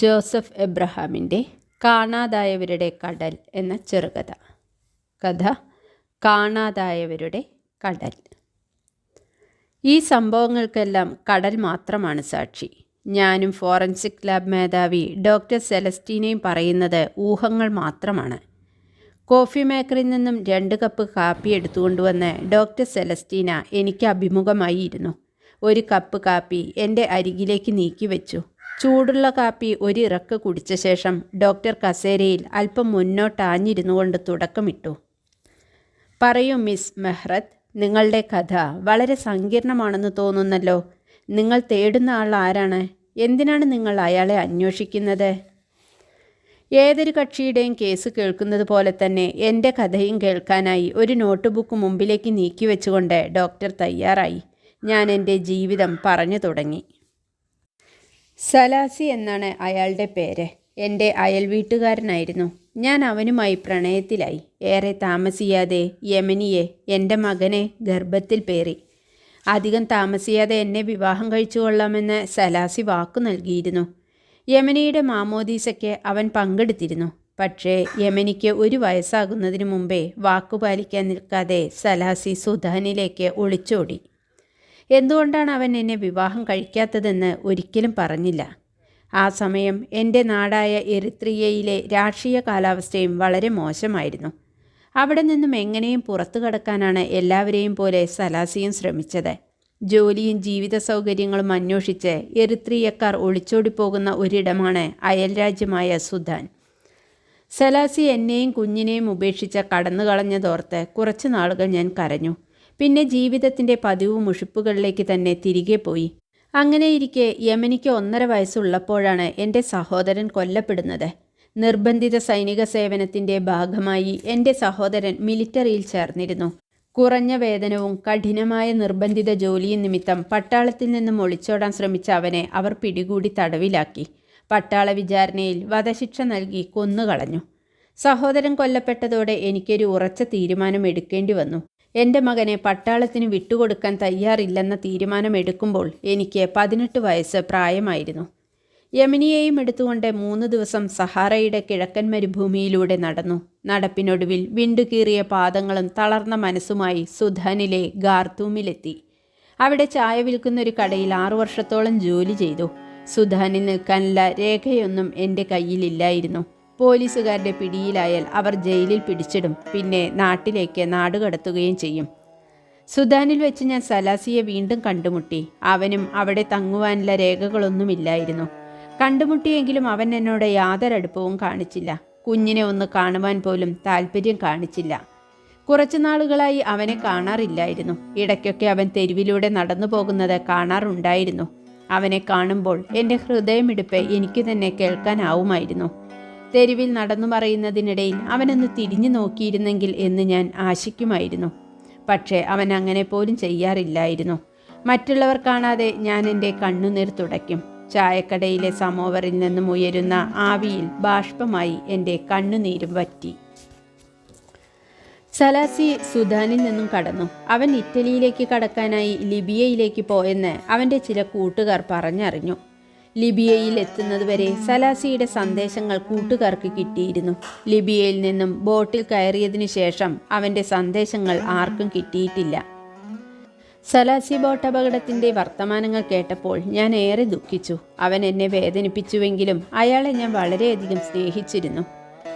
Joseph എബ്രഹാമിന്റെ കാണാതായവരുടെ കടൽ എന്ന ചെറുകഥ. കഥ കാണാതായവരുടെ കടൽ. ഈ സംഭവങ്ങൾക്കെല്ലാം കടൽ മാത്രമാണ് സാക്ഷി. ഞാനും ഫോറൻസിക് ലാബ് മേധാവി ഡോക്ടർ സെലസ്റ്റീനയും പറയുന്നത് ഊഹങ്ങൾ മാത്രമാണ്. കോഫി മേക്കറിൽ നിന്നും രണ്ട് കപ്പ് കാപ്പി എടുത്തുകൊണ്ടുവന്ന് ഡോക്ടർ സെലസ്റ്റീന എനിക്ക് അഭിമുഖമായി ഇരുന്നു ഒരു കപ്പ് കാപ്പി എന്റെ അരികിലേക്ക് നീക്കി വെച്ചു ചൂടുള്ള കാപ്പി ഒരിറക്ക് കുടിച്ച ശേഷം ഡോക്ടർ കസേരയിൽ അല്പം മുന്നോട്ടാഞ്ഞിരുന്നു കൊണ്ട് തുടക്കമിട്ടു. പറയൂ മിസ് മെഹ്റത്ത് നിങ്ങളുടെ കഥ വളരെ സങ്കീർണമാണെന്ന് തോന്നുന്നല്ലോ. നിങ്ങൾ തേടുന്ന ആൾ ആരാണ്? എന്തിനാണ് നിങ്ങൾ അയാളെ അന്വേഷിക്കുന്നത്? ഏതൊരു കക്ഷിയുടെയും കേസ് കേൾക്കുന്നത് പോലെ തന്നെ എന്റെ കഥയും കേൾക്കാനായി ഒരു നോട്ട് ബുക്ക് മുമ്പിലേക്ക് നീക്കി വെച്ചുകൊണ്ട് ഡോക്ടർ തയ്യാറായി. ഞാൻ എന്റെ ജീവിതം പറഞ്ഞു തുടങ്ങി. സലാസി എന്നാണ് അയാളുടെ പേര്. എന്റെ അയൽ വീട്ടുകാരനായിരുന്നു ഞാൻ അവനുമായി പ്രണയത്തിലായി. ഏറെ താമസിയാതെ യമനിയെ എന്റെ മകനെ ഗർഭത്തിൽ പേറി. അധികം താമസിയാതെ എന്നെ വിവാഹം കഴിച്ചു കൊള്ളാമെന്ന് സലാസി വാക്കു നൽകിയിരുന്നു. യമനിയുടെ മാമോദീസയ്ക്ക് അവൻ പങ്കെടുത്തിരുന്നു. പക്ഷേ യമനിക്ക് ഒരു വയസ്സാകുന്നതിന് മുമ്പേ വാക്കു പാലിക്കാൻ നിൽക്കാതെ സലാസി സുധാനിലേക്ക് ഒളിച്ചോടി. എന്തുകൊണ്ടാണ് അവൻ എന്നെ വിവാഹം കഴിക്കാത്തതെന്ന് ഒരിക്കലും പറഞ്ഞില്ല? ആ സമയം എന്റെ നാടായ എറിത്രിയയിലെ രാഷ്ട്രീയ കാലാവസ്ഥയും വളരെ മോശമായിരുന്നു. അവിടെ നിന്നും എങ്ങനെയും പുറത്തു കടക്കാനാണ് എല്ലാവരെയും പോലെ സലാസിയും ശ്രമിച്ചത്. ജോലിയും ജീവിത സൗകര്യങ്ങളും അന്വേഷിച്ച് എറിത്രിയക്കാർ ഒളിച്ചോടിപ്പോകുന്ന ഒരിടമാണ് അയൽരാജ്യമായ സുദാൻ. സലാസി എന്നെയും കുഞ്ഞിനെയും ഉപേക്ഷിച്ച കടന്നുകളഞ്ഞതോർത്ത് കുറച്ച് നാളുകൾ ഞാൻ കരഞ്ഞു. പിന്നെ ജീവിതത്തിന്റെ പതിവ് മുഷിപ്പുകളിലേക്ക് തന്നെ തിരികെ പോയി. അങ്ങനെയിരിക്കെ യമനിക്ക് ഒന്നര വയസ്സുള്ളപ്പോഴാണ് എന്റെ സഹോദരൻ കൊല്ലപ്പെടുന്നത്. നിർബന്ധിത സൈനിക സേവനത്തിന്റെ ഭാഗമായി എന്റെ സഹോദരൻ മിലിറ്ററിയിൽ ചേർന്നിരുന്നു. കുറഞ്ഞ വേതനവും കഠിനമായ നിർബന്ധിത ജോലിയും നിമിത്തം പട്ടാളത്തിൽ നിന്നും ഒളിച്ചോടാൻ ശ്രമിച്ച അവനെ അവർ പിടികൂടി തടവിലാക്കി. പട്ടാള വിചാരണയിൽ വധശിക്ഷ നൽകി കൊന്നുകളഞ്ഞു. സഹോദരൻ കൊല്ലപ്പെട്ടതോടെ എനിക്കൊരു ഉറച്ച തീരുമാനം എടുക്കേണ്ടി വന്നു. എന്റെ മകനെ പട്ടാളത്തിന് വിട്ടുകൊടുക്കാൻ തയ്യാറില്ലെന്ന തീരുമാനമെടുക്കുമ്പോൾ എനിക്ക് പതിനെട്ട് വയസ്സ് പ്രായമായിരുന്നു. യമിനിയെയും എടുത്തുകൊണ്ട് മൂന്ന് ദിവസം സഹാറയുടെ കിഴക്കൻ മരുഭൂമിയിലൂടെ നടന്നു. നടപ്പിനൊടുവിൽ വിണ്ടുകീറിയ പാദങ്ങളും തളർന്ന മനസ്സുമായി സുധാനിലെ ഗാർത്തൂമിലെത്തി. അവിടെ ചായ വിൽക്കുന്ന ഒരു കടയിൽ ആറു വർഷത്തോളം ജോലി ചെയ്തു. സുധാനിൽ നിൽക്കാനുള്ള രേഖയൊന്നും എന്റെ കയ്യിലില്ലായിരുന്നു പോലീസുകാരുടെ പിടിയിലായാൽ അവർ ജയിലിൽ പിടിച്ചിടും പിന്നെ നാട്ടിലേക്ക് നാടുകടത്തുകയും ചെയ്യും. സുദാനിൽ വെച്ച് ഞാൻ സലാസിയെ വീണ്ടും കണ്ടുമുട്ടി. അവനും അവിടെ തങ്ങുവാനുള്ള രേഖകളൊന്നുമില്ലായിരുന്നു. കണ്ടുമുട്ടിയെങ്കിലും അവൻ എന്നോട് യാതൊരടുപ്പവും കാണിച്ചില്ല. കുഞ്ഞിനെ ഒന്ന് കാണുവാൻ പോലും താല്പര്യം കാണിച്ചില്ല. കുറച്ചു നാളുകളായി അവനെ കാണാറില്ലായിരുന്നു. ഇടയ്ക്കൊക്കെ അവൻ തെരുവിലൂടെ നടന്നു പോകുന്നത് കാണാറുണ്ടായിരുന്നു. അവനെ കാണുമ്പോൾ എന്റെ ഹൃദയമിടിപ്പ് എനിക്ക് തന്നെ കേൾക്കാനാവുമായിരുന്നു. തെരുവിൽ നടന്നു പറയുന്നതിനിടയിൽ അവനൊന്ന് തിരിഞ്ഞു നോക്കിയിരുന്നെങ്കിൽ എന്ന് ഞാൻ ആശിക്കുമായിരുന്നു. പക്ഷേ അവൻ അങ്ങനെ പോലും ചെയ്യാറില്ലായിരുന്നു. മറ്റുള്ളവർ കാണാതെ ഞാൻ എന്റെ കണ്ണുനീർ തുടയ്ക്കും. ചായക്കടയിലെ സമോവറിൽ നിന്നും ഉയരുന്ന ആവിയിൽ ബാഷ്പമായി എന്റെ കണ്ണുനീരും വറ്റി. സലാസി സുദാനിൽ നിന്നും കടന്നു. അവൻ ഇറ്റലിയിലേക്ക് കടക്കാനായി ലിബിയയിലേക്ക് പോയെന്ന് അവന്റെ ചില കൂട്ടുകാർ പറഞ്ഞറിഞ്ഞു. ലിബിയയിൽ എത്തുന്നതുവരെ സലാസിയുടെ സന്ദേശങ്ങൾ കൂട്ടുകാർക്ക് കിട്ടിയിരുന്നു. ലിബിയയിൽ നിന്നും ബോട്ടിൽ കയറിയതിനു ശേഷം അവന്റെ സന്ദേശങ്ങൾ ആർക്കും കിട്ടിയിട്ടില്ല. സലാസി ബോട്ട് അപകടത്തിന്റെ വർത്തമാനങ്ങൾ കേട്ടപ്പോൾ ഞാൻ ഏറെ ദുഃഖിച്ചു. അവൻ എന്നെ വേദനിപ്പിച്ചുവെങ്കിലും അയാളെ ഞാൻ വളരെയധികം സ്നേഹിച്ചിരുന്നു.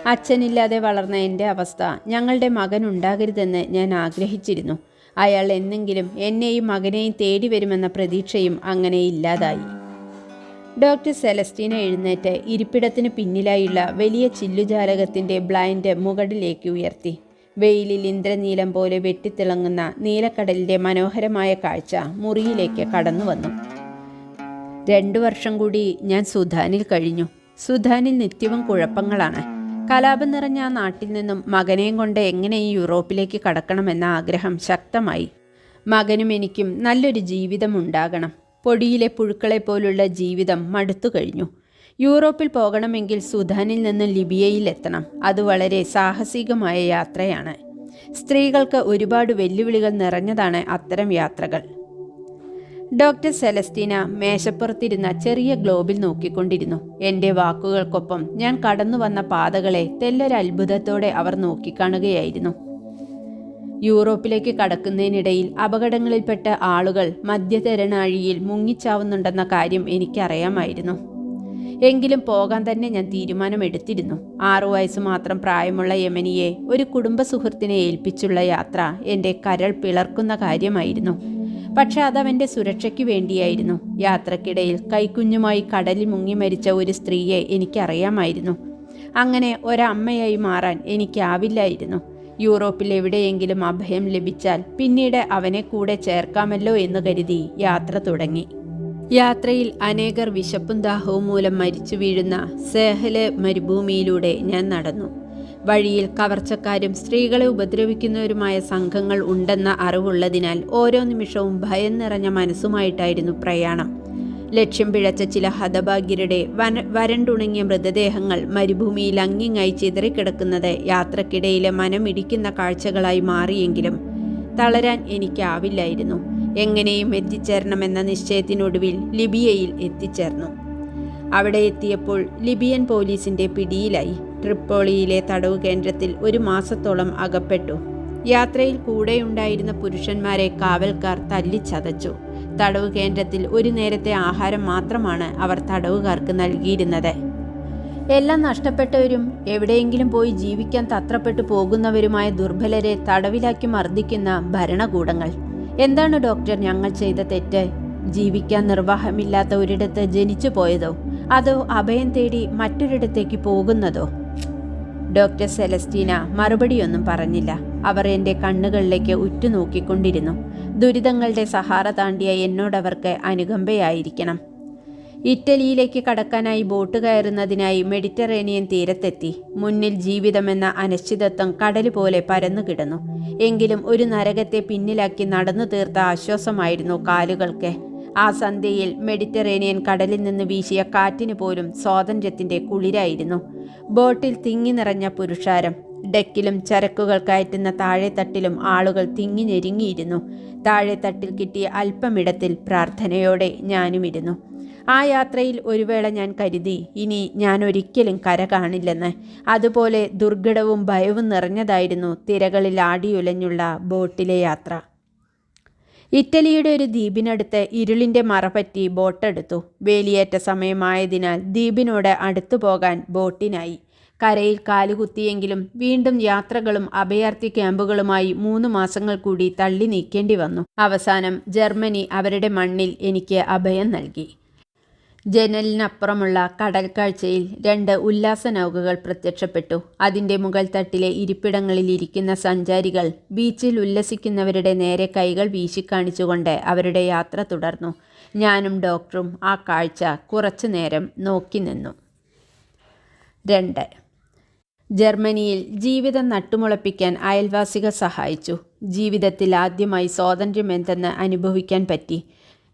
അച്ഛനില്ലാതെ വളർന്ന എന്റെ അവസ്ഥ ഞങ്ങളുടെ മകൻ ഉണ്ടാകരുതെന്ന് ഞാൻ ആഗ്രഹിച്ചിരുന്നു. അയാൾ എന്നെങ്കിലും എന്നെയും മകനെയും തേടി വരുമെന്ന പ്രതീക്ഷയും അങ്ങനെ ഇല്ലാതായി. ഡോക്ടർ സെലസ്റ്റീന എഴുന്നേറ്റ് ഇരിപ്പിടത്തിന് പിന്നിലായുള്ള വലിയ ചില്ലുജാലകത്തിന്റെ ബ്ലൈൻഡ് മുകളിലേക്ക് ഉയർത്തി. വെയിലിൽ ഇന്ദ്രനീലം പോലെ വെട്ടിത്തിളങ്ങുന്ന നീലക്കടലിന്റെ മനോഹരമായ കാഴ്ച മുറിയിലേക്ക് കടന്നു വന്നു. രണ്ടു വർഷം കൂടി ഞാൻ സുധാനിൽ കഴിഞ്ഞു. സുധാനിൽ നിത്യവും കുഴപ്പങ്ങളാണ്. കലാപം നിറഞ്ഞ ആ നാട്ടിൽ നിന്നും മകനെയും കൊണ്ട് എങ്ങനെ ഈ യൂറോപ്പിലേക്ക് കടക്കണമെന്ന ആഗ്രഹം ശക്തമായി. മകനും എനിക്കും നല്ലൊരു ജീവിതം ഉണ്ടാകണം പൊടിയിലെ പുഴുക്കളെ പോലുള്ള ജീവിതം മടുത്തു കഴിഞ്ഞു. യൂറോപ്പിൽ പോകണമെങ്കിൽ സുധാനിൽ നിന്ന് ലിബിയയിൽ എത്തണം അത് വളരെ സാഹസികമായ യാത്രയാണ്. സ്ത്രീകൾക്ക് ഒരുപാട് വെല്ലുവിളികൾ നിറഞ്ഞതാണ് അത്തരം യാത്രകൾ. ഡോക്ടർ സെലസ്റ്റീന മേശപ്പുറത്തിരുന്ന ചെറിയ ഗ്ലോബിൽ നോക്കിക്കൊണ്ടിരുന്നു. എന്റെ വാക്കുകൾക്കൊപ്പം ഞാൻ കടന്നു വന്ന പാതകളെ തെല്ലൊരത്ഭുതത്തോടെ അവർ നോക്കിക്കാണുകയായിരുന്നു. യൂറോപ്പിലേക്ക് കടക്കുന്നതിനിടയിൽ അപകടങ്ങളിൽപ്പെട്ട ആളുകൾ മധ്യതരണാഴിയിൽ മുങ്ങിച്ചാവുന്നുണ്ടെന്ന കാര്യം എനിക്കറിയാമായിരുന്നു. എങ്കിലും പോകാൻ തന്നെ ഞാൻ തീരുമാനമെടുത്തിരുന്നു. ആറു വയസ്സ് മാത്രം പ്രായമുള്ള യമനിയെ ഒരു കുടുംബ സുഹൃത്തിനെ ഏൽപ്പിച്ചുള്ള യാത്ര എന്റെ കരൾ പിളർക്കുന്ന കാര്യമായിരുന്നു. പക്ഷെ അതവന്റെ സുരക്ഷയ്ക്ക് വേണ്ടിയായിരുന്നു. യാത്രക്കിടയിൽ കൈക്കുഞ്ഞുമായി കടലിൽ മുങ്ങി മരിച്ച ഒരു സ്ത്രീയെ എനിക്കറിയാമായിരുന്നു. അങ്ങനെ ഒരമ്മയായി മാറാൻ എനിക്കാവില്ലായിരുന്നു. യൂറോപ്പിൽ എവിടെയെങ്കിലും അഭയം ലഭിച്ചാൽ പിന്നീട് അവനെ കൂടെ ചേർക്കാമല്ലോ എന്ന് കരുതി യാത്ര തുടങ്ങി. യാത്രയിൽ അനേകർ വിശപ്പും ദാഹവും മൂലം മരിച്ചു വീഴുന്ന സേഹലെ മരുഭൂമിയിലൂടെ ഞാൻ നടന്നു. വഴിയിൽ കവർച്ചക്കാരും സ്ത്രീകളെ ഉപദ്രവിക്കുന്നവരുമായ സംഘങ്ങൾ ഉണ്ടെന്ന അറിവുള്ളതിനാൽ ഓരോ നിമിഷവും ഭയം നിറഞ്ഞ മനസ്സുമായിട്ടായിരുന്നു പ്രയാണം. ലക്ഷ്യം പിഴച്ച ചില ഹതഭാഗ്യരുടെ വന വരണ്ടുണങ്ങിയ മൃതദേഹങ്ങൾ മരുഭൂമിയിൽ അങ്ങിങ്ങായി ചിതറിക്കിടക്കുന്നത് യാത്രക്കിടയിലെ മനമിടിക്കുന്ന കാഴ്ചകളായി മാറിയെങ്കിലും തളരാൻ എനിക്കാവില്ലായിരുന്നു. എങ്ങനെയും എത്തിച്ചേരണമെന്ന നിശ്ചയത്തിനൊടുവിൽ ലിബിയയിൽ എത്തിച്ചേർന്നു. അവിടെ എത്തിയപ്പോൾ ലിബിയൻ പോലീസിന്റെ പിടിയിലായി. ട്രിപ്പോളിയിലെ തടവ് കേന്ദ്രത്തിൽ ഒരു മാസത്തോളം അകപ്പെട്ടു. യാത്രയിൽ കൂടെയുണ്ടായിരുന്ന പുരുഷന്മാരെ കാവൽക്കാർ തല്ലിച്ചതച്ചു. തടവ് കേന്ദ്രത്തിൽ ഒരു നേരത്തെ ആഹാരം മാത്രമാണ് അവർ തടവുകാർക്ക് നൽകിയിരുന്നത്. എല്ലാം നഷ്ടപ്പെട്ടവരും എവിടെയെങ്കിലും പോയി ജീവിക്കാൻ തത്രപ്പെട്ടു പോകുന്നവരുമായ ദുർബലരെ തടവിലാക്കി മർദ്ദിക്കുന്ന ഭരണകൂടങ്ങൾ. എന്താണ് ഡോക്ടർ ഞങ്ങൾ ചെയ്ത തെറ്റ്? ജീവിക്കാൻ നിർവാഹമില്ലാത്ത ഒരിടത്ത് ജനിച്ചു പോയതോ? അതോ അഭയം തേടി മറ്റൊരിടത്തേക്ക് പോകുന്നതോ? ഡോക്ടർ സെലസ്റ്റീന മറുപടിയൊന്നും പറഞ്ഞില്ല. അവർ എന്റെ കണ്ണുകളിലേക്ക് ഉറ്റുനോക്കിക്കൊണ്ടിരുന്നു. ദുരിതങ്ങളുടെ സഹാറ താണ്ടിയ എന്നോടവർക്ക് അനുകമ്പയായിരിക്കണം. ഇറ്റലിയിലേക്ക് കടക്കാനായി ബോട്ട് കയറുന്നതിനായി മെഡിറ്ററേനിയൻ തീരത്തെത്തി. മുന്നിൽ ജീവിതമെന്ന അനിശ്ചിതത്വം കടൽ പോലെ പരന്നു കിടന്നു എങ്കിലും ഒരു നരകത്തെ പിന്നിലാക്കി നടന്നു തീർത്ത ആശ്വാസമായിരുന്നു കാലുകൾക്ക്. ആ സന്ധ്യയിൽ മെഡിറ്ററേനിയൻ കടലിൽ നിന്ന് വീശിയ കാറ്റിന് പോലും സ്വാതന്ത്ര്യത്തിന്റെ കുളിരായിരുന്നു. ബോട്ടിൽ തിങ്ങി നിറഞ്ഞ പുരുഷാരം. ഡെക്കിലും ചരക്കുകൾ കയറ്റുന്ന താഴെത്തട്ടിലും ആളുകൾ തിങ്ങി ഞെരുങ്ങിയിരുന്നു താഴെത്തട്ടിൽ കിട്ടിയ അല്പമിടത്തിൽ പ്രാർത്ഥനയോടെ ഞാനുമിരുന്നു. ആ യാത്രയിൽ ഒരു വേള ഞാൻ കരുതി ഇനി ഞാൻ ഒരിക്കലും കര കാണില്ലെന്ന്. അതുപോലെ ദുർഘടവും ഭയവും നിറഞ്ഞതായിരുന്നു തിരകളിൽ ആടിയുലഞ്ഞുള്ള ബോട്ടിലെ യാത്ര. ഇറ്റലിയുടെ ഒരു ദ്വീപിനടുത്ത് ഇരുളിന്റെ മറപറ്റി ബോട്ടെടുത്തു. വേലിയേറ്റ സമയമായതിനാൽ ദ്വീപിനോട് അടുത്തു പോകാൻ ബോട്ടിനായി. കരയിൽ കാലുകുത്തിയെങ്കിലും വീണ്ടും യാത്രകളും അഭയാർത്ഥി ക്യാമ്പുകളുമായി മൂന്ന് മാസങ്ങൾ കൂടി തള്ളി നീക്കേണ്ടി വന്നു. അവസാനം ജർമ്മനി അവരുടെ മണ്ണിൽ എനിക്ക് അഭയം നൽകി. ജനലിനപ്പുറമുള്ള കടൽക്കാഴ്ചയിൽ രണ്ട് ഉല്ലാസ നൗകകൾ പ്രത്യക്ഷപ്പെട്ടു. അതിന്റെ മുകൾ തട്ടിലെ ഇരിപ്പിടങ്ങളിൽ ഇരിക്കുന്ന സഞ്ചാരികൾ ബീച്ചിൽ ഉല്ലസിക്കുന്നവരുടെ നേരെ കൈകൾ വീശിക്കാണിച്ചുകൊണ്ട് അവരുടെ യാത്ര തുടർന്നു. ഞാനും ഡോക്ടറും ആ കാഴ്ച കുറച്ചു നേരം നോക്കി നിന്നു. രണ്ട് ജർമ്മനിയിൽ ജീവിതം നട്ടുമുളപ്പിക്കാൻ അയൽവാസികൾ സഹായിച്ചു. ജീവിതത്തിൽ ആദ്യമായി സ്വാതന്ത്ര്യം എന്തെന്ന് അനുഭവിക്കാൻ പറ്റി.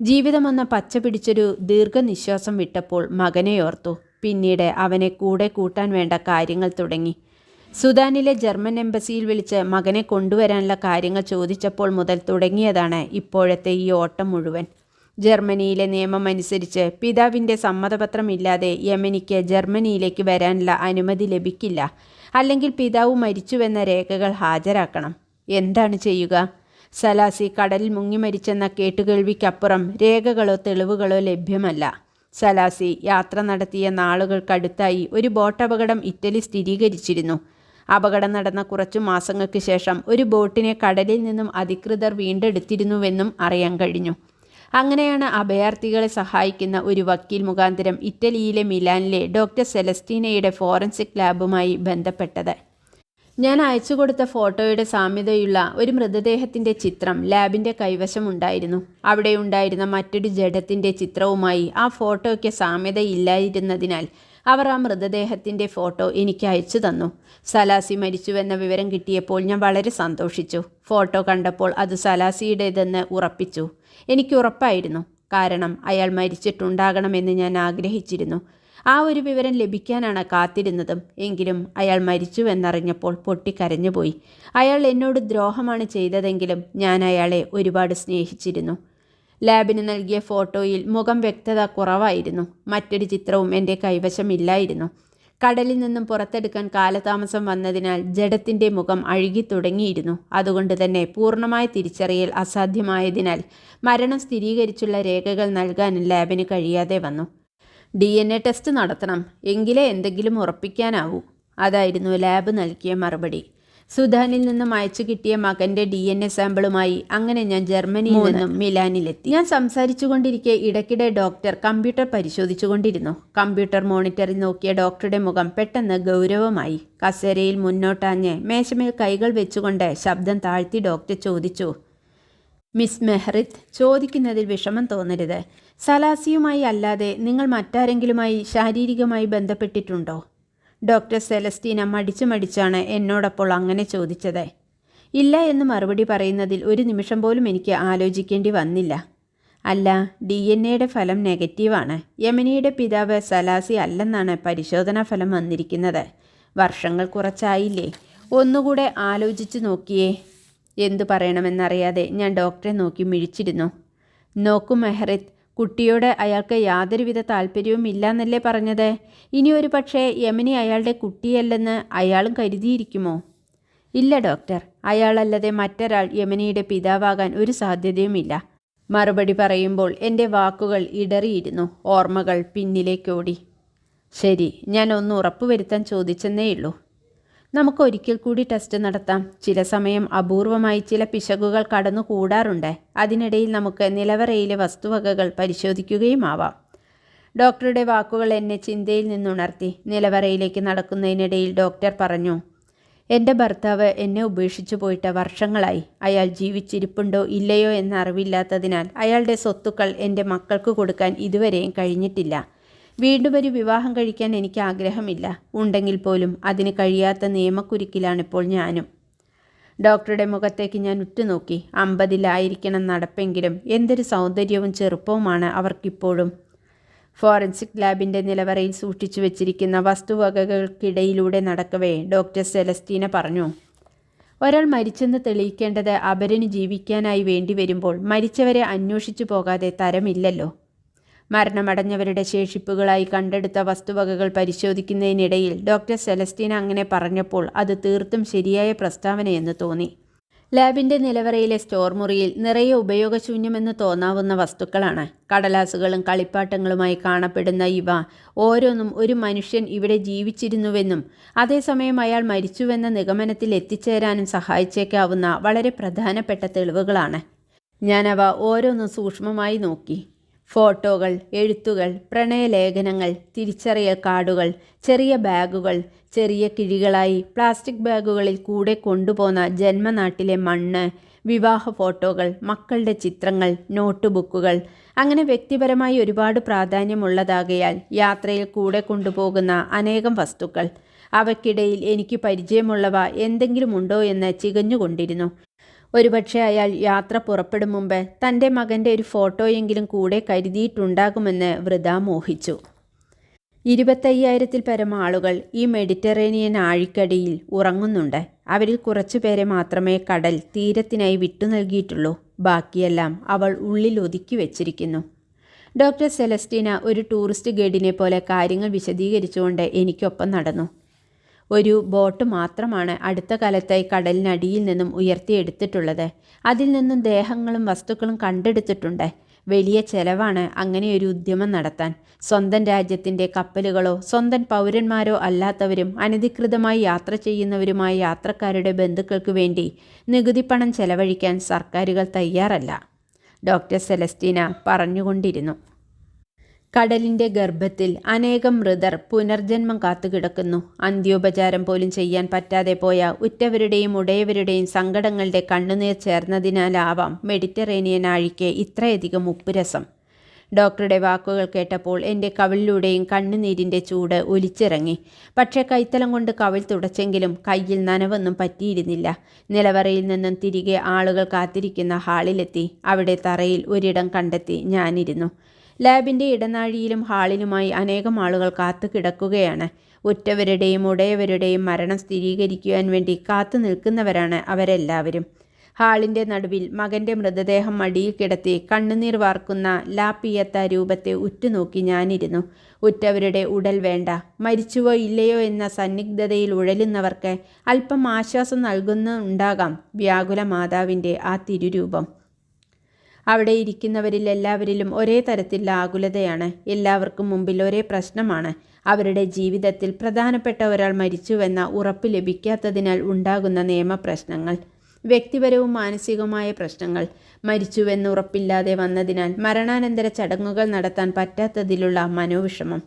ജീവിതമെന്ന പച്ച പിടിച്ചൊരു ദീർഘനിശ്വാസം വിട്ടപ്പോൾ മകനെ ഓർത്തു. പിന്നീട് അവനെ കൂടെ കൂട്ടാൻ വേണ്ട കാര്യങ്ങൾ തുടങ്ങി. സുദാനിലെ ജർമ്മൻ എംബസിയിൽ വിളിച്ച് മകനെ കൊണ്ടുവരാനുള്ള കാര്യങ്ങൾ ചോദിച്ചപ്പോൾ മുതൽ തുടങ്ങിയതാണ് ഇപ്പോഴത്തെ ഈ ഓട്ടം മുഴുവൻ. ജർമ്മനിയിലെ നിയമം അനുസരിച്ച് പിതാവിന്റെ സമ്മതപത്രമില്ലാതെ യമനിക്ക് ജർമ്മനിയിലേക്ക് വരാനുള്ള അനുമതി ലഭിക്കില്ല. അല്ലെങ്കിൽ പിതാവ് മരിച്ചുവെന്ന രേഖകൾ ഹാജരാക്കണം. എന്താണ് ചെയ്യുക? സലാസി കടലിൽ മുങ്ങി മരിച്ചെന്ന കേട്ടുകേൾവിക്കപ്പുറം രേഖകളോ തെളിവുകളോ ലഭ്യമല്ല. സലാസി യാത്ര നടത്തിയ നാളുകൾക്കടുത്തായി ഒരു ബോട്ട് അപകടം ഇറ്റലി സ്ഥിരീകരിച്ചിരുന്നു. അപകടം നടന്ന കുറച്ചു മാസങ്ങൾക്ക് ശേഷം ഒരു ബോട്ടിനെ കടലിൽ നിന്നും അധികൃതർ വീണ്ടെടുത്തിരുന്നുവെന്നും അറിയാൻ കഴിഞ്ഞു. അങ്ങനെയാണ് അഭയാർത്ഥികളെ സഹായിക്കുന്ന ഒരു വക്കീൽ മുഖാന്തരം ഇറ്റലിയിലെ മിലാനിലെ ഡോക്ടർ സെലസ്റ്റീനയുടെ ഫോറൻസിക് ലാബുമായി ബന്ധപ്പെട്ടത്. ഞാൻ അയച്ചു കൊടുത്ത ഫോട്ടോയുടെ സാമ്യതയുള്ള ഒരു മൃതദേഹത്തിന്റെ ചിത്രം ലാബിന്റെ കൈവശമുണ്ടായിരുന്നു അവിടെ ഉണ്ടായിരുന്ന മറ്റൊരു ജഡത്തിന്റെ ചിത്രവുമായി ആ ഫോട്ടോയ്ക്ക് സാമ്യതയില്ലായിരുന്നതിനാൽ അവർ ആ മൃതദേഹത്തിന്റെ ഫോട്ടോ എനിക്ക് അയച്ചു തന്നു. സലാസി മരിച്ചുവെന്ന വിവരം കിട്ടിയപ്പോൾ ഞാൻ വളരെ സന്തോഷിച്ചു. ഫോട്ടോ കണ്ടപ്പോൾ അത് സലാസിയുടേതെന്ന് ഉറപ്പിച്ചു. എനിക്ക് ഉറപ്പായിരുന്നു. കാരണം അയാൾ മരിച്ചിട്ടുണ്ടാകണമെന്ന് ഞാൻ ആഗ്രഹിച്ചിരുന്നു. ആ ഒരു വിവരം ലഭിക്കാനാണ് കാത്തിരുന്നതും. എങ്കിലും അയാൾ മരിച്ചുവെന്നറിഞ്ഞപ്പോൾ പൊട്ടിക്കരഞ്ഞുപോയി അയാൾ എന്നോട് ദ്രോഹമാണ് ചെയ്തതെങ്കിലും ഞാൻ അയാളെ ഒരുപാട് സ്നേഹിച്ചിരുന്നു. ലാബിന് നൽകിയ ഫോട്ടോയിൽ മുഖം വ്യക്തത കുറവായിരുന്നു. മറ്റൊരു ചിത്രവും എന്റെ കൈവശമില്ലായിരുന്നു. കടലിൽ നിന്നും പുറത്തെടുക്കാൻ കാലതാമസം വന്നതിനാൽ ജഡത്തിന്റെ മുഖം അഴുകി തുടങ്ങിയിരുന്നു അതുകൊണ്ട് തന്നെ പൂർണമായ തിരിച്ചറിയൽ അസാധ്യമായതിനാൽ മരണം സ്ഥിരീകരിച്ചുള്ള രേഖകൾ നൽകാൻ ലാബിന് കഴിയാതെ വന്നു. ഡി എൻ എ ടെസ്റ്റ് നടത്തണം. എങ്കിലേ എന്തെങ്കിലും ഉറപ്പിക്കാനാവൂ. അതായിരുന്നു ലാബ് നൽകിയ മറുപടി. സുഡാനിൽ നിന്നും അയച്ചു കിട്ടിയ മകന്റെ ഡി എൻ എ സാമ്പിളുമായി അങ്ങനെ ഞാൻ ജർമ്മനിയിൽ നിന്നും മിലാനിലെത്തി. ഞാൻ സംസാരിച്ചുകൊണ്ടിരിക്കെ ഇടയ്ക്കിടെ ഡോക്ടർ കമ്പ്യൂട്ടർ പരിശോധിച്ചുകൊണ്ടിരുന്നു കമ്പ്യൂട്ടർ മോണിറ്ററിൽ നോക്കിയ ഡോക്ടറുടെ മുഖം പെട്ടെന്ന് ഗൗരവമായി. കസേരയിൽ മുന്നോട്ടാഞ്ഞ് മേശമേൽ കൈകൾ വെച്ചുകൊണ്ട് ശബ്ദം താഴ്ത്തി ഡോക്ടർ ചോദിച്ചു മിസ് മെഹ്റിത്ത് ചോദിക്കുന്നതിൽ വിഷമം തോന്നരുത്. സലാസിയുമായി അല്ലാതെ നിങ്ങൾ മറ്റാരെങ്കിലുമായി ശാരീരികമായി ബന്ധപ്പെട്ടിട്ടുണ്ടോ? ഡോക്ടർ സെലസ്റ്റീന മടിച്ചു മടിച്ചാണ് എന്നോടപ്പോൾ അങ്ങനെ ചോദിച്ചത്. ഇല്ല എന്ന് മറുപടി പറയുന്നതിൽ ഒരു നിമിഷം പോലും എനിക്ക് ആലോചിക്കേണ്ടി വന്നില്ല. അല്ല ഡി എൻ എയുടെ ഫലം നെഗറ്റീവാണ്. യമനിയുടെ പിതാവ് സലാസി അല്ലെന്നാണ് പരിശോധനാ ഫലം വന്നിരിക്കുന്നത്. വർഷങ്ങൾ കുറച്ചായില്ലേ. ഒന്നുകൂടെ ആലോചിച്ചു നോക്കിയേ. എന്തു പറയണമെന്നറിയാതെ ഞാൻ ഡോക്ടറെ നോക്കി മിഴിച്ചിരുന്നു. നോക്കൂ മെഹറിത്ത് കുട്ടിയോട് അയാൾക്ക് യാതൊരുവിധ താല്പര്യവും ഇല്ലെന്നല്ലേ പറഞ്ഞത്? ഇനി ഒരു പക്ഷേ യമനി അയാളുടെ കുട്ടിയല്ലെന്ന് അയാളും കരുതിയിരിക്കുമോ? ഇല്ല ഡോക്ടർ. അയാളല്ലാതെ മറ്റൊരാൾ യമിനിയുടെ പിതാവാകാൻ ഒരു സാധ്യതയുമില്ല. മറുപടി പറയുമ്പോൾ എന്റെ വാക്കുകൾ ഇടറിയിരുന്നു. ഓർമ്മകൾ പിന്നിലേക്കോടി ശരി ഞാൻ ഒന്ന് ഉറപ്പുവരുത്താൻ ചോദിച്ചെന്നേയുള്ളൂ. നമുക്ക് ഒരിക്കൽ കൂടി ടെസ്റ്റ് നടത്താം. ചില സമയം അപൂർവമായി ചില പിശകുകൾ കടന്നു കൂടാറുണ്ട് അതിനിടയിൽ നമുക്ക് നിലവറയിലെ വസ്തുവകകൾ പരിശോധിക്കുകയും ആവാം ഡോക്ടറുടെ വാക്കുകൾ എന്നെ ചിന്തയിൽ നിന്നുണർത്തി നിലവറയിലേക്ക് നടക്കുന്നതിനിടയിൽ ഡോക്ടർ പറഞ്ഞു എന്റെ ഭർത്താവ് എന്നെ ഉപേക്ഷിച്ചു പോയിട്ട് വർഷങ്ങളായി. അയാൾ ജീവിച്ചിരിപ്പുണ്ടോ ഇല്ലയോ എന്ന അറിവില്ലാത്തതിനാൽ അയാളുടെ സ്വത്തുക്കൾ എന്റെ മക്കൾക്ക് കൊടുക്കാൻ ഇതുവരെയും കഴിഞ്ഞിട്ടില്ല. വീണ്ടും ഒരു വിവാഹം കഴിക്കാൻ എനിക്ക് ആഗ്രഹമില്ല. ഉണ്ടെങ്കിൽ പോലും അതിന് കഴിയാത്ത നിയമക്കുരുക്കിലാണിപ്പോൾ ഞാനും. ഡോക്ടറുടെ മുഖത്തേക്ക് ഞാൻ ഉറ്റുനോക്കി. അമ്പതിലായിരിക്കണം നടപ്പെങ്കിലും എന്തൊരു സൗന്ദര്യവും ചെറുപ്പവുമാണ് അവർക്കിപ്പോഴും. ഫോറൻസിക് ലാബിന്റെ നിലവറയിൽ സൂക്ഷിച്ചു വെച്ചിരിക്കുന്ന വസ്തുവകകൾക്കിടയിലൂടെ നടക്കവേ ഡോക്ടർ സെലസ്റ്റീന പറഞ്ഞു. ഒരാൾ മരിച്ചെന്ന് തെളിയിക്കേണ്ടത് അപരന് ജീവിക്കാനായി വേണ്ടി വരുമ്പോൾ മരിച്ചവരെ അന്വേഷിച്ചു പോകാതെ തരമില്ലല്ലോ. മരണമടഞ്ഞവരുടെ ശേഷിപ്പുകളായി കണ്ടെടുത്ത വസ്തുവകകൾ പരിശോധിക്കുന്നതിനിടയിൽ ഡോക്ടർ സെലസ്റ്റീന അങ്ങനെ പറഞ്ഞപ്പോൾ അത് തീർത്തും ശരിയായ പ്രസ്താവനയെന്ന് തോന്നി. ലാബിന്റെ നിലവറയിലെ സ്റ്റോർ മുറിയിൽ നിറയെ ഉപയോഗശൂന്യമെന്ന് തോന്നാവുന്ന വസ്തുക്കളാണ്. കടലാസുകളും കളിപ്പാട്ടങ്ങളുമായി കാണപ്പെടുന്ന ഇവ ഓരോന്നും ഒരു മനുഷ്യൻ ഇവിടെ ജീവിച്ചിരുന്നുവെന്നും അതേസമയം അയാൾ മരിച്ചുവെന്ന നിഗമനത്തിൽ എത്തിച്ചേരാനും സഹായിച്ചേക്കാവുന്ന വളരെ പ്രധാനപ്പെട്ട തെളിവുകളാണ്. ഞാനവ ഓരോന്നും സൂക്ഷ്മമായി നോക്കി. ഫോട്ടോകൾ എഴുത്തുകൾ പ്രണയലേഖനങ്ങൾ തിരിച്ചറിയൽ കാർഡുകൾ ചെറിയ ബാഗുകൾ ചെറിയ കിഴികളായി പ്ലാസ്റ്റിക് ബാഗുകളിൽ കൂടെ കൊണ്ടുപോന്ന ജന്മനാട്ടിലെ മണ്ണ് വിവാഹ ഫോട്ടോകൾ മക്കളുടെ ചിത്രങ്ങൾ നോട്ട് ബുക്കുകൾ അങ്ങനെ വ്യക്തിപരമായി ഒരുപാട് പ്രാധാന്യമുള്ളതാകയാൽ യാത്രയിൽ കൂടെ കൊണ്ടുപോകുന്ന അനേകം വസ്തുക്കൾ. അവയ്ക്കിടയിൽ എനിക്ക് പരിചയമുള്ളവ എന്തെങ്കിലും ഉണ്ടോ എന്ന് ചികഞ്ഞുകൊണ്ടിരുന്നു. ഒരുപക്ഷെ അയാൾ യാത്ര പുറപ്പെടും മുമ്പ് തന്റെ മകന്റെ ഒരു ഫോട്ടോയെങ്കിലും കൂടെ കരുതിയിട്ടുണ്ടാകുമെന്ന് വൃത മോഹിച്ചു. ഇരുപത്തയ്യായിരത്തിൽ പരം ആളുകൾ ഈ മെഡിറ്ററേനിയൻ ആഴിക്കടിയിൽ ഉറങ്ങുന്നുണ്ട്. അവരിൽ കുറച്ചുപേരെ മാത്രമേ കടൽ തീരത്തിനായി വിട്ടു നൽകിയിട്ടുള്ളൂ. ബാക്കിയെല്ലാം അവൾ ഉള്ളിൽ ഒതുക്കി വെച്ചിരിക്കുന്നു. ഡോക്ടർ സെലസ്റ്റീന ഒരു ടൂറിസ്റ്റ് ഗൈഡിനെ പോലെ കാര്യങ്ങൾ വിശദീകരിച്ചുകൊണ്ട് എനിക്കൊപ്പം നടന്നു. ഒരു ബോട്ട് മാത്രമാണ് അടുത്ത കാലത്തായി കടലിനടിയിൽ നിന്നും ഉയർത്തിയെടുത്തിട്ടുള്ളത്. അതിൽ നിന്നും ദേഹങ്ങളും വസ്തുക്കളും കണ്ടെടുത്തിട്ടുണ്ട്. വലിയ ചെലവാണ് അങ്ങനെ ഒരു ഉദ്യമം നടത്താൻ. സ്വന്തം രാജ്യത്തിന്റെ കപ്പലുകളോ സ്വന്തം പൗരന്മാരോ അല്ലാത്തവരും അനധികൃതമായി യാത്ര ചെയ്യുന്നവരുമായ യാത്രക്കാരുടെ ബന്ധുക്കൾക്ക് വേണ്ടി നികുതിപ്പണം ചെലവഴിക്കാൻ സർക്കാരുകൾ തയ്യാറല്ല. ഡോക്ടർ സെലസ്റ്റീന പറഞ്ഞുകൊണ്ടിരുന്നു. കടലിന്റെ ഗർഭത്തിൽ അനേകം മൃതർ പുനർജന്മം കാത്തുകിടക്കുന്നു. അന്ത്യോപചാരം പോലും ചെയ്യാൻ പറ്റാതെ പോയ ഉറ്റവരുടെയും ഉടയവരുടെയും സങ്കടങ്ങളുടെ കണ്ണുനീർ ചേർന്നതിനാലാവാം മെഡിറ്ററേനിയൻ ആഴിക്ക് ഇത്രയധികം ഉപ്പുരസം. ഡോക്ടറുടെ വാക്കുകൾ കേട്ടപ്പോൾ എന്റെ കവിളിലൂടെയും കണ്ണുനീരിന്റെ ചൂട് ഒലിച്ചിറങ്ങി. പക്ഷേ കൈത്തലം കൊണ്ട് കവിൾ തുടച്ചെങ്കിലും കയ്യിൽ നനവൊന്നും പറ്റിയിരുന്നില്ല. നിലവറയിൽ നിന്നും തിരികെ ആളുകൾ കാത്തിരിക്കുന്ന ഹാളിലെത്തി. അവിടെ തറയിൽ ഒരിടം കണ്ടെത്തി ഞാനിരുന്നു. ലാബിന്റെ ഇടനാഴിയിലും ഹാളിലുമായി അനേകം ആളുകൾ കാത്തു കിടക്കുകയാണ്. ഉറ്റവരുടെയും ഉടയവരുടെയും മരണം സ്ഥിരീകരിക്കുവാൻ വേണ്ടി കാത്തു നിൽക്കുന്നവരാണ് അവരെല്ലാവരും. ഹാളിന്റെ നടുവിൽ മകന്റെ മൃതദേഹം മടിയിൽ കിടത്തി കണ്ണുനീർ വാർക്കുന്ന ലാപ്പിയത്ത രൂപത്തെ ഉറ്റുനോക്കി ഞാനിരുന്നു. ഉറ്റവരുടെ ഉടൽ വേണ്ട മരിച്ചുവോ ഇല്ലയോ എന്ന സന്നിഗ്ധതയിൽ ഉഴലുന്നവർക്ക് അല്പം ആശ്വാസം നൽകുന്നുണ്ടാകാം വ്യാകുല മാതാവിന്റെ ആ തിരുരൂപം. അവിടെ ഇരിക്കുന്നവരിൽ എല്ലാവരിലും ഒരേ തരത്തിലുള്ള ആകുലതയാണ്. എല്ലാവർക്കും മുമ്പിൽ ഒരേ പ്രശ്നമാണ്. അവരുടെ ജീവിതത്തിൽ പ്രധാനപ്പെട്ട ഒരാൾ മരിച്ചുവെന്ന ഉറപ്പ് ലഭിക്കാത്തതിനാൽ ഉണ്ടാകുന്ന നിയമപ്രശ്നങ്ങൾ വ്യക്തിപരവും മാനസികവുമായ പ്രശ്നങ്ങൾ മരിച്ചുവെന്ന് ഉറപ്പില്ലാതെ വന്നതിനാൽ മരണാനന്തര ചടങ്ങുകൾ നടത്താൻ പറ്റാത്തതിലുള്ള മനോവിഷമം.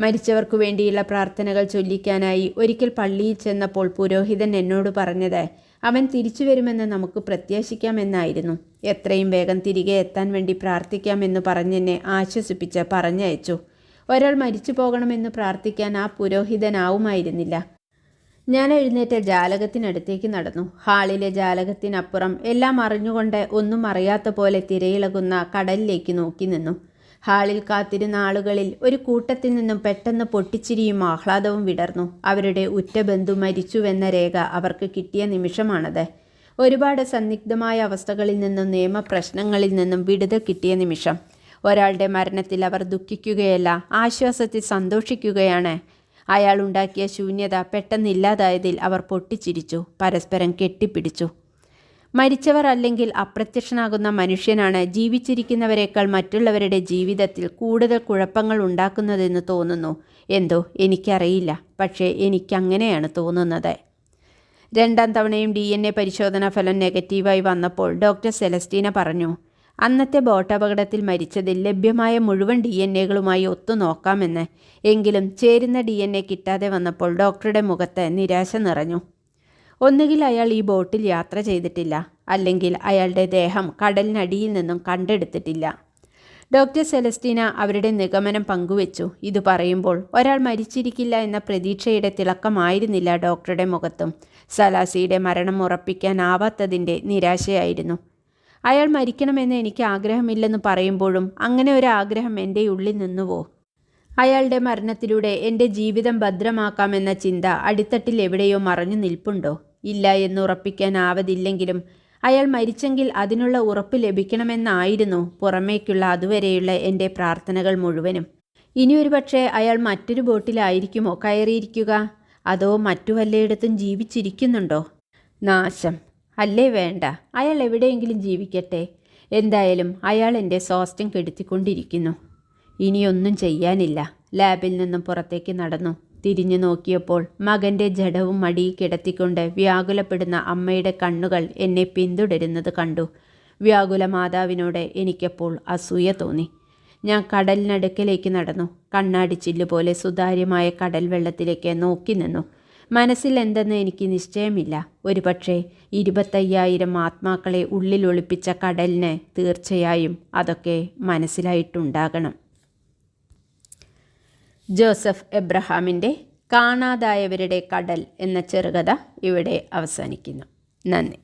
മരിച്ചവർക്ക് വേണ്ടിയുള്ള പ്രാർത്ഥനകൾ ചൊല്ലിക്കാനായി ഒരിക്കൽ പള്ളിയിൽ ചെന്നപ്പോൾ പുരോഹിതൻ എന്നോട് പറഞ്ഞത് അവൻ തിരിച്ചു വരുമെന്ന് നമുക്ക് പ്രത്യാശിക്കാമെന്നായിരുന്നു. എത്രയും വേഗം തിരികെ എത്താൻ വേണ്ടി പ്രാർത്ഥിക്കാമെന്ന് പറഞ്ഞെന്നെ ആശ്വസിപ്പിച്ച് പറഞ്ഞയച്ചു. ഒരാൾ മരിച്ചു പോകണമെന്ന് പ്രാർത്ഥിക്കാൻ ആ പുരോഹിതനാവുമായിരുന്നില്ല. ഞാൻ എഴുന്നേറ്റ് ജാലകത്തിനടുത്തേക്ക് നടന്നു. ഹാളിലെ ജാലകത്തിനപ്പുറം എല്ലാം അറിഞ്ഞുകൊണ്ട് ഒന്നും അറിയാത്ത പോലെ തിരയിളകുന്ന കടലിലേക്ക് നോക്കി നിന്നു. ഹാളിൽ കാത്തിരുന്ന ആളുകളിൽ ഒരു കൂട്ടത്തിൽ നിന്നും പെട്ടെന്ന് പൊട്ടിച്ചിരിയും ആഹ്ലാദവും വിടർന്നു. അവരുടെ ഉറ്റ ബന്ധു മരിച്ചുവെന്ന രേഖ അവർക്ക് കിട്ടിയ നിമിഷമാണത്. ഒരുപാട് സന്നിഗ്ധമായ അവസ്ഥകളിൽ നിന്നും നിയമപ്രശ്നങ്ങളിൽ നിന്നും വിടുതൽ കിട്ടിയ നിമിഷം ഒരാളുടെ മരണത്തിൽ അവർ ദുഃഖിക്കുകയല്ല ആശ്വാസത്തിൽ സന്തോഷിക്കുകയാണ്. അയാൾ ഉണ്ടാക്കിയ ശൂന്യത പെട്ടെന്നില്ലാതായതിൽ അവർ പൊട്ടിച്ചിരിച്ചു പരസ്പരം കെട്ടിപ്പിടിച്ചു. മരിച്ചവർ അല്ലെങ്കിൽ അപ്രത്യക്ഷനാകുന്ന മനുഷ്യനാണ് ജീവിച്ചിരിക്കുന്നവരെക്കാൾ മറ്റുള്ളവരുടെ ജീവിതത്തിൽ കൂടുതൽ കുഴപ്പങ്ങൾ ഉണ്ടാക്കുന്നതെന്ന് തോന്നുന്നു. എന്തോ എനിക്കറിയില്ല പക്ഷേ എനിക്കങ്ങനെയാണ് തോന്നുന്നത്. രണ്ടാം തവണയും ഡി എൻ എ പരിശോധനാ ഫലം നെഗറ്റീവായി വന്നപ്പോൾ ഡോക്ടർ സെലസ്റ്റീന പറഞ്ഞു അന്നത്തെ ബോട്ടപകടത്തിൽ മരിച്ചതിൽ ലഭ്യമായ മുഴുവൻ ഡി എൻ എകളുമായി ഒത്തു നോക്കാമെന്ന്. എങ്കിലും ചേരുന്ന ഡി എൻ എ കിട്ടാതെ വന്നപ്പോൾ ഡോക്ടറുടെ മുഖത്ത് നിരാശ നിറഞ്ഞു. ഒന്നുകിൽ അയാൾ ഈ ബോട്ടിൽ യാത്ര ചെയ്തിട്ടില്ല അല്ലെങ്കിൽ അയാളുടെ ദേഹം കടലിനടിയിൽ നിന്നും കണ്ടെടുത്തിട്ടില്ല. ഡോക്ടർ സെലസ്റ്റീന അവരുടെ നിഗമനം പങ്കുവച്ചു. ഇത് പറയുമ്പോൾ ഒരാൾ മരിച്ചിരിക്കില്ല എന്ന പ്രതീക്ഷയുടെ തിളക്കമായിരുന്നില്ല ഡോക്ടറുടെ മുഖത്തും. സലാസിയുടെ മരണം ഉറപ്പിക്കാനാവാത്തതിന്റെ നിരാശയായിരുന്നു. അയാൾ മരിക്കണമെന്ന് എനിക്ക് ആഗ്രഹമില്ലെന്ന് പറയുമ്പോഴും അങ്ങനെ ഒരു ആഗ്രഹം എന്റെ ഉള്ളിൽ നിന്നുവോ? അയാളുടെ മരണത്തിലൂടെ എന്റെ ജീവിതം ഭദ്രമാക്കാമെന്ന ചിന്ത അടിത്തട്ടിൽ എവിടെയോ മറഞ്ഞു നിൽപ്പുണ്ടോ? ഇല്ല എന്ന് ഉറപ്പിക്കാനാവതില്ലെങ്കിലും അയാൾ മരിച്ചെങ്കിൽ അതിനുള്ള ഉറപ്പ് ലഭിക്കണമെന്നായിരുന്നു പുറമേക്കുള്ള അതുവരെയുള്ള എന്റെ പ്രാർത്ഥനകൾ മുഴുവനും. ഇനിയൊരു പക്ഷേ അയാൾ മറ്റൊരു ബോട്ടിലായിരിക്കുമോ? കയറിയിരിക്കുക. അതോ മറ്റു വല്ലയിടത്തും ജീവിച്ചിരിക്കുന്നുണ്ടോ? നാശം. അല്ലേ വേണ്ട. അയാൾ എവിടെയെങ്കിലും ജീവിക്കട്ടെ. എന്തായാലും അയാൾ എന്റെ സ്വാസ്ഥ്യം കെടുത്തിക്കൊണ്ടിരിക്കുന്നു. ഇനിയൊന്നും ചെയ്യാനില്ല. ലാബിൽ നിന്നും പുറത്തേക്ക് നടന്നു. തിരിഞ്ഞു നോക്കിയപ്പോൾ മകന്റെ ജഡവും മടിയിൽ കിടത്തിക്കൊണ്ട് വ്യാകുലപ്പെടുന്ന അമ്മയുടെ കണ്ണുകൾ എന്നെ പിന്തുടരുന്നത് കണ്ടു. വ്യാകുല മാതാവിനോട് എനിക്കപ്പോൾ അസൂയ തോന്നി. ഞാൻ കടലിനടുക്കലേക്ക് നടന്നു. കണ്ണാടി ചില്ല് പോലെ സുതാര്യമായ കടൽ വെള്ളത്തിലേക്ക് നോക്കി നിന്നു. മനസ്സിൽ എന്തെന്ന് എനിക്ക് നിശ്ചയമില്ല. ഒരുപക്ഷെ ഇരുപത്തയ്യായിരം ആത്മാക്കളെ ഉള്ളിലൊളിപ്പിച്ച കടലിന് തീർച്ചയായും അതൊക്കെ മനസ്സിലായിട്ടുണ്ടാകണം. ജോസഫ് എബ്രഹാമിന്റെ കാണാതായവരുടെ കടൽ എന്ന ചെറുകഥ ഇവിടെ അവസാനിക്കുന്നു. നന്ദി.